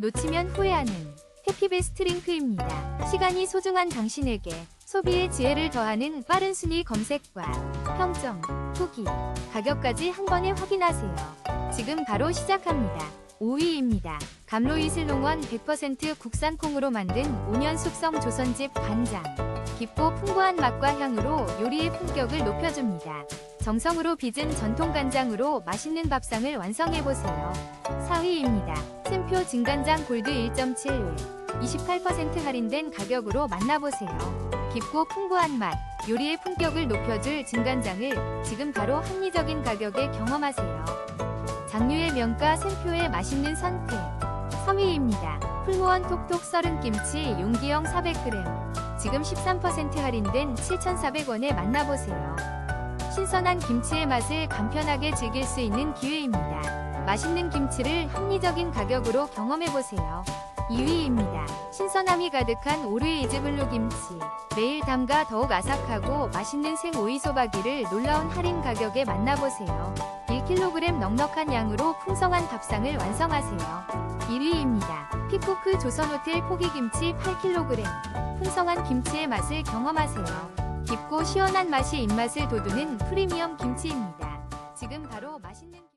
놓치면 후회하는 해피베스트 링크입니다. 시간이 소중한 당신에게 소비의 지혜를 더하는 빠른 순위 검색과 평점, 후기, 가격까지 한 번에 확인하세요. 지금 바로 시작합니다. 5위입니다. 감로이슬 농원 100% 국산 콩으로 만든 5년 숙성 조선집 간장. 깊고 풍부한 맛과 향으로 요리의 품격을 높여줍니다. 정성으로 빚은 전통 간장으로 맛있는 밥상을 완성해보세요. 4위입니다. 진간장 골드 1.7 28% 할인된 가격으로 만나보세요. 깊고 풍부한 맛, 요리의 품격을 높여줄 진간장을 지금 바로 합리적인 가격에 경험하세요. 장류의 명가 샘표의 맛있는 선택 3위입니다. 풀무원 톡톡 썰은 김치 용기형 400g 지금 13% 할인된 7,400원에 만나보세요. 신선한 김치의 맛을 간편하게 즐길 수 있는 기회입니다. 맛있는 김치를 합리적인 가격으로 경험해보세요. 2위입니다. 신선함이 가득한 오르이즈 블루 김치. 매일 담가 더욱 아삭하고 맛있는 생오이 소박이를 놀라운 할인 가격에 만나보세요. 1kg 넉넉한 양으로 풍성한 밥상을 완성하세요. 1위입니다. 피코크 조선호텔 포기김치 8kg. 풍성한 김치의 맛을 경험하세요. 깊고 시원한 맛이 입맛을 돋우는 프리미엄 김치입니다. 지금 바로 맛있는